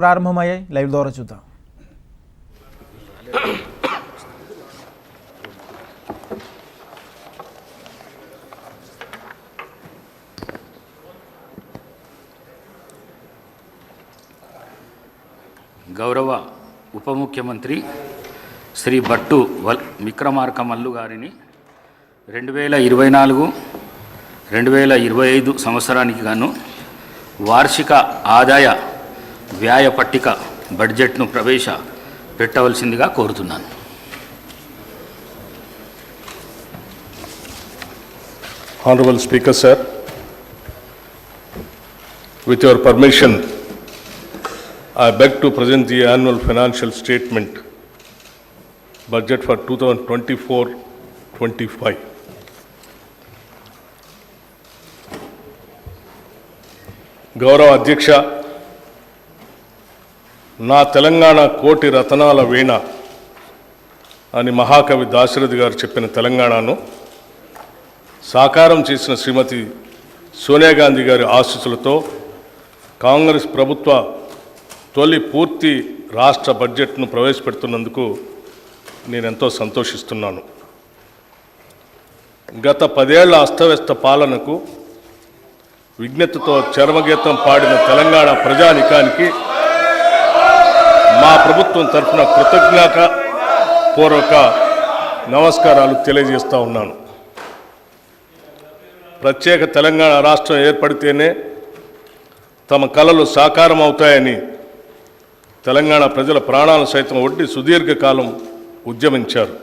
ప్రారంభమయ్యాయి. లైవ్ ద్వారా చూద్దాం. గౌరవ ఉప ముఖ్యమంత్రి శ్రీ భట్టు వల్ విక్రమార్క మల్లు గారిని రెండు వేల ఇరవై నాలుగు రెండు వేల ఇరవై ఐదు సంవత్సరానికి గాను వార్షిక ఆదాయ వ్యాయ పట్టిక బడ్జెట్ను ప్రవేశ పెట్టవలసిందిగా కోరుతున్నాను. Honourable speaker sir with your permission I beg to present the annual financial statement budget for two thousand twenty four twenty five గౌరవ అధ్యక్ష నా తెలంగాణ కోటి రతనాల వీణ అని మహాకవి దాశరథి గారు చెప్పిన తెలంగాణను సాకారం చేసిన శ్రీమతి సోనియా గాంధీ గారి ఆశీస్సులతో కాంగ్రెస్ ప్రభుత్వ తొలి పూర్తి రాష్ట్ర బడ్జెట్ను ప్రవేశపెడుతున్నందుకు నేను ఎంతో సంతోషిస్తున్నాను. గత పదేళ్ళ అస్తవ్యస్త పాలనకు విజ్ఞతతో చర్మగీతం పాడిన తెలంగాణ ప్రజానికానికి మా ప్రభుత్వం తరఫున కృతజ్ఞత పూర్వక నమస్కారాలు తెలియజేస్తూ ఉన్నాను. ప్రత్యేక తెలంగాణ రాష్ట్రం ఏర్పడితేనే తమ కళలు సాకారం అవుతాయని తెలంగాణ ప్రజల ప్రాణాలు సైతం ఒడ్డి సుదీర్ఘకాలం ఉద్యమించారు.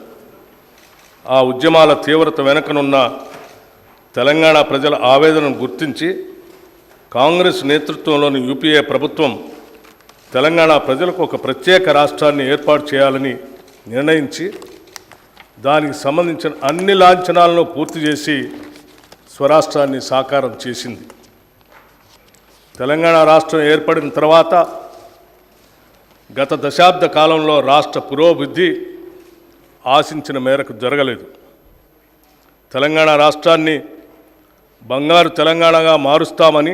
ఆ ఉద్యమాల తీవ్రత వెనుకనున్న తెలంగాణ ప్రజల ఆవేదనను గుర్తించి కాంగ్రెస్ నేతృత్వంలోని యూపీఏ ప్రభుత్వం తెలంగాణ ప్రజలకు ఒక ప్రత్యేక రాష్ట్రాన్ని ఏర్పాటు చేయాలని నిర్ణయించి దానికి సంబంధించిన అన్ని లాంఛనాలను పూర్తి చేసి స్వరాష్ట్రాన్ని సాకారం చేసింది. తెలంగాణ రాష్ట్రం ఏర్పడిన తర్వాత గత దశాబ్ద కాలంలో రాష్ట్ర పురోభివృద్ధి ఆశించిన మేరకు జరగలేదు. తెలంగాణ రాష్ట్రాన్ని బంగారు తెలంగాణగా మారుస్తామని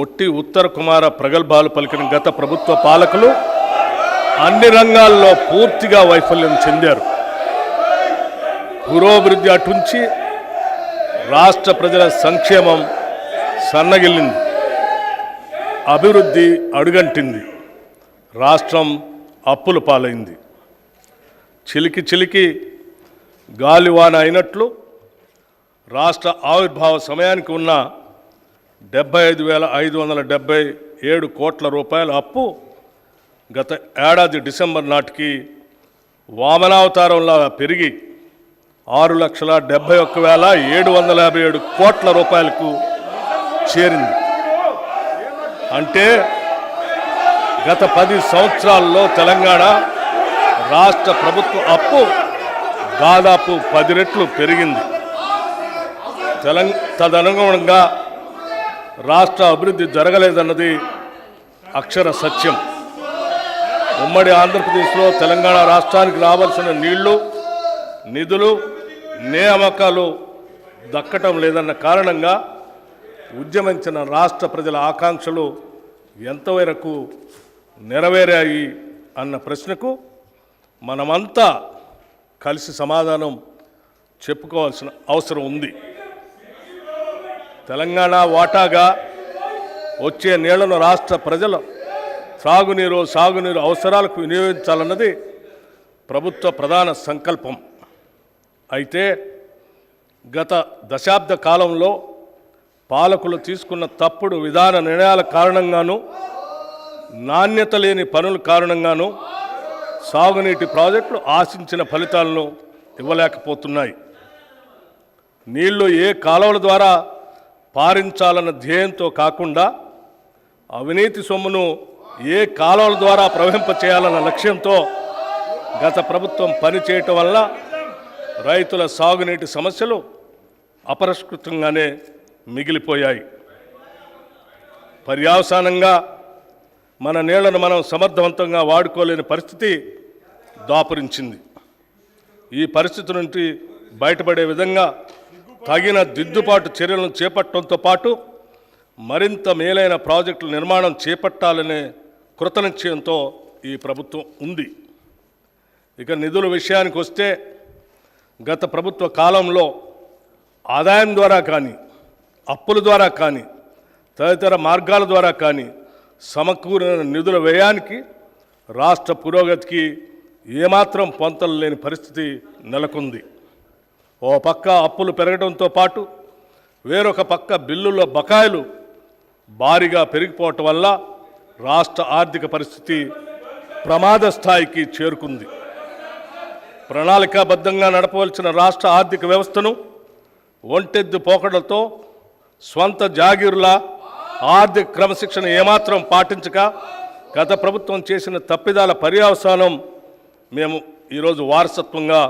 ఒట్టి ఉత్తర కుమార ప్రగల్భాలు పలికిన గత ప్రభుత్వ పాలకులు అన్ని రంగాల్లో పూర్తిగా వైఫల్యం చెందారు. పురోభివృద్ధి అటుంచి రాష్ట్ర ప్రజల సంక్షేమం సన్నగిల్లింది. అభివృద్ధి అడుగంటింది. రాష్ట్రం అప్పుల పాలైంది. చిలికి చిలికి గాలివాన అయినట్లు రాష్ట్ర ఆవిర్భావ సమయానికి ఉన్న డెబ్బై ఐదు వేల ఐదు వందల డెబ్బై ఏడు కోట్ల రూపాయల అప్పు గత ఏడాది డిసెంబర్ నాటికి వామనావతారంలా పెరిగి ఆరు లక్షల డెబ్బై ఒక్క వేల ఏడు వందల యాభై ఏడు కోట్ల రూపాయలకు చేరింది. అంటే గత పది సంవత్సరాల్లో తెలంగాణ రాష్ట్ర ప్రభుత్వ అప్పు దాదాపు పది రెట్లు పెరిగింది. తెలంగ తదనుగుణంగా రాష్ట్ర అభివృద్ధి జరగలేదన్నది అక్షర సత్యం. ఉమ్మడి ఆంధ్రప్రదేశ్లో తెలంగాణ రాష్ట్రానికి రావాల్సిన నీళ్ళు నిధులు నియామకాలు దక్కటం లేదన్న కారణంగా ఉద్యమించిన రాష్ట్ర ప్రజల ఆకాంక్షలు ఎంతవరకు నెరవేరాయి అన్న ప్రశ్నకు మనమంతా కలిసి సమాధానం చెప్పుకోవాల్సిన అవసరం ఉంది. తెలంగాణ వాటాగా వచ్చే నీళ్ళను రాష్ట్ర ప్రజలు త్రాగునీరు సాగునీరు అవసరాలకు వినియోగించాలన్నది ప్రభుత్వ ప్రధాన సంకల్పం. అయితే గత దశాబ్ద కాలంలో పాలకులు తీసుకున్న తప్పుడు విధాన నిర్ణయాల కారణంగాను నాణ్యత లేని పనుల కారణంగాను సాగునీటి ప్రాజెక్టులు ఆశించిన ఫలితాలను ఇవ్వలేకపోతున్నాయి. నీళ్ళు ఏ కాలువల ద్వారా పారించాలన్న ధ్యేయంతో కాకుండా అవినీతి సొమ్మును ఏ కాలువల ద్వారా ప్రవహింప చేయాలన్న లక్ష్యంతో గత ప్రభుత్వం పనిచేయటం వల్ల రైతుల సాగునీటి సమస్యలు అపరిష్కృతంగానే మిగిలిపోయాయి. పర్యావసానంగా మన నీళ్ళను మనం సమర్థవంతంగా వాడుకోలేని పరిస్థితి దాపురించింది. ఈ పరిస్థితి నుండి బయటపడే విధంగా తగిన దిద్దుబాటు చర్యలను చేపట్టడంతో పాటు మరింత మేలైన ప్రాజెక్టుల నిర్మాణం చేపట్టాలనే కృతనిశ్చయంతో ఈ ప్రభుత్వం ఉంది. ఇక నిధుల విషయానికి వస్తే గత ప్రభుత్వ కాలంలో ఆదాయం ద్వారా కానీ అప్పుల ద్వారా కానీ తదితర మార్గాల ద్వారా కానీ సమకూరిన నిధుల వ్యయానికి రాష్ట్ర పురోగతికి ఏమాత్రం పొంతలు లేని పరిస్థితి నెలకొంది. ఓ పక్క అప్పులు పెరగడంతో పాటు వేరొక పక్క బిల్లుల బకాయిలు భారీగా పెరిగిపోవటం వల్ల రాష్ట్ర ఆర్థిక పరిస్థితి ప్రమాద స్థాయికి చేరుకుంది. ప్రణాళికాబద్ధంగా నడపవలసిన రాష్ట్ర ఆర్థిక వ్యవస్థను ఒంటెద్దు పోకడలతో స్వంత జాగీరుల ఆర్థిక క్రమశిక్షణ ఏమాత్రం పాటించక గత ప్రభుత్వం చేసిన తప్పిదాల పర్యవసానం మేము ఈరోజు వారసత్వంగా